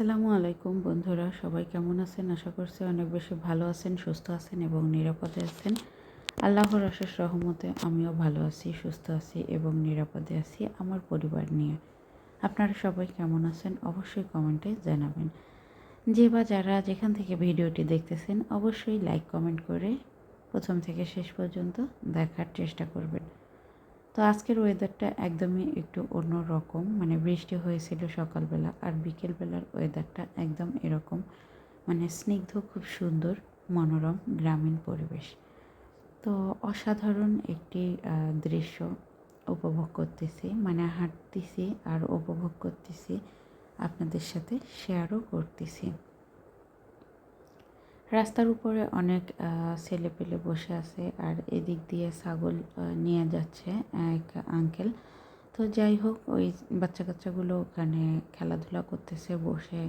আসসালামু আলাইকুম বন্ধুরা, সবাই কেমন আছেন? আশা করছি অনেক বেশি ভালো আছেন, সুস্থ আছেন এবং নিরাপদে আছেন। আল্লাহর অশেষ রহমতে আমিও ভালো আছি, সুস্থ আছি এবং নিরাপদে আছি আমার পরিবার নিয়ে। আপনারা সবাই কেমন আছেন? অবশ্যই কমেন্টে জানাবেন। যে বা যারা যেখান থেকে ভিডিওটি দেখতেছেন, অবশ্যই লাইক, কমেন্ট করে প্রথম থেকে শেষ পর্যন্ত দেখার চেষ্টা করবেন। তো আজকের ওয়েদারটা একদমই একটু অন্য রকম মানে বৃষ্টি হয়েছিল সকালবেলা আর বিকেলবেলার ওয়েদারটা একদম এরকম। মানে স্নিগ্ধ, খুব সুন্দর, মনোরম গ্রামীণ পরিবেশ। তো অসাধারণ একটি দৃশ্য উপভোগ করতেছি। মানে হাঁটতেছি আর উপভোগ করতেছি। আপনাদের সাথে শেয়ারও করতেছি। রাস্তার উপরে অনেক ছেলে পেলে বসে আছে আর এদিক দিয়ে ছাগল নিয়ে যাচ্ছে এক আঙ্কেল। তো যাই হোক, ওই বাচ্চা কাচ্চাগুলো ওখানে খেলাধুলা করতেছে, বসে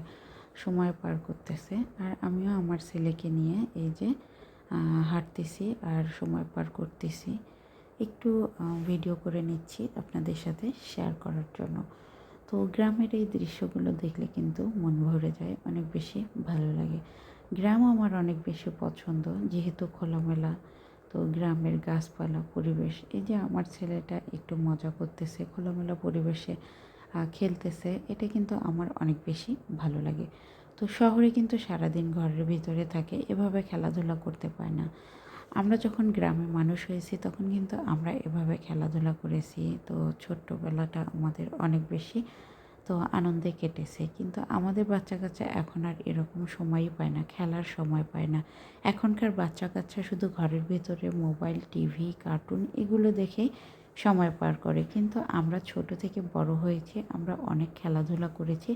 সময় পার করতেছে। আর আমিও আমার ছেলেকে নিয়ে এই যে হাঁটতেছি আর সময় পার করতেছি। একটু ভিডিও করে নিচ্ছি আপনাদের সাথে শেয়ার করার জন্য। তো গ্রামের এই দৃশ্যগুলো দেখলে কিন্তু মন ভরে যায়, অনেক বেশি ভালো লাগে। গ্রাম আমার অনেক বেশি পছন্দ, যেহেতু খোলামেলা। তো গ্রামের গাছপালা, পরিবেশ, এই যে আমার ছেলেটা একটু মজা করতেছে, খোলামেলা পরিবেশে খেলতেছে, এটা কিন্তু আমার অনেক বেশি ভালো লাগে। তো শহরে কিন্তু সারাদিন ঘরের ভিতরে থাকে, এভাবে খেলাধুলা করতে পায় না। আমরা যখন গ্রামে মানুষ হয়েছি, তখন কিন্তু আমরা এভাবে খেলাধুলা করেছি। তো ছোট্টবেলাটা আমাদের অনেক বেশি, তো আনন্দে কেটেছে। কিন্তু আমাদের বাচ্চা কাচ্চা এখন আর এরকম সময়ই পায় না, খেলার সময় পায় না। এখনকার বাচ্চা কাচ্চা শুধু ঘরের ভিতরে মোবাইল, টিভি, কার্টুন এগুলো দেখেই সময় পার করে। কিন্তু আমরা ছোট থেকে বড় হয়েছি, আমরা অনেক খেলাধুলা করেছি,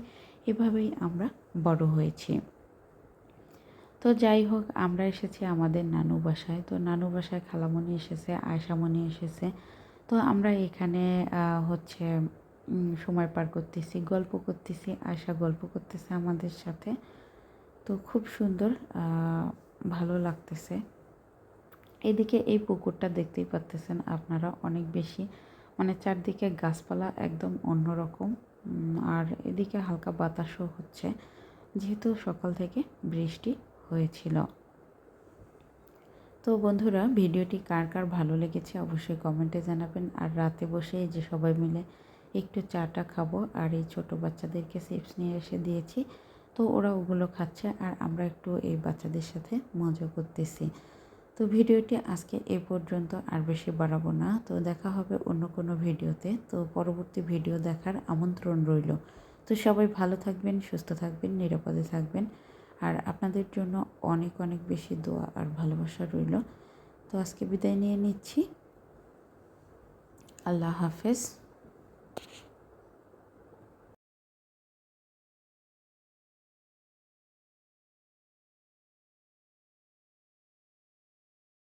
এভাবেই আমরা বড় হয়েছি। তো যাই হোক, আমরা এসেছি আমাদের নানু বাসায়। তো নানু বাসায় খালামণি এসেছে, আয়সামণি এসেছে। তো আমরা এখানে হচ্ছে সময় পার করতেছি, গল্প করতেছি আশা গল্প করতেছে আমাদের সাথে। তো খুব সুন্দর ভালো লাগতেছে। এদিকে এই পুকুরটা দেখতেই পাচ্তেছেন আপনারা অনেক বেশি। মানে চারদিকে গাছপালা একদম অন্যরকম। আর এদিকে হালকা বাতাসও হচ্ছে। যেহেতু সকাল থেকে বৃষ্টি। হয়েছিল। তো বন্ধুরা, ভিডিওটি কার কার ভালো লেগেছে অবশ্যই কমেন্টে জানাবেন। আর রাতে বসে যে সবাই মিলে একটু চাটা খাব আর এই ছোটো বাচ্চাদেরকে চিপস নিয়ে এসে দিয়েছি। তো ওরা ওগুলো খাচ্ছে আর আমরা একটু এই বাচ্চাদের সাথে মজা করতেছি। তো ভিডিওটি আজকে এ পর্যন্ত আর বেশি বাড়াবো না। তো দেখা হবে অন্য কোনো ভিডিওতে। তো পরবর্তী ভিডিও দেখার আমন্ত্রণ রইল। তো সবাই ভালো থাকবেন, সুস্থ থাকবেন, নিরাপদে থাকবেন। আর আপনাদের জন্য অনেক অনেক বেশি দোয়া আর ভালোবাসা রইল। তো আজকে বিদায় নিয়ে নিচ্ছি। আল্লাহ হাফেজ।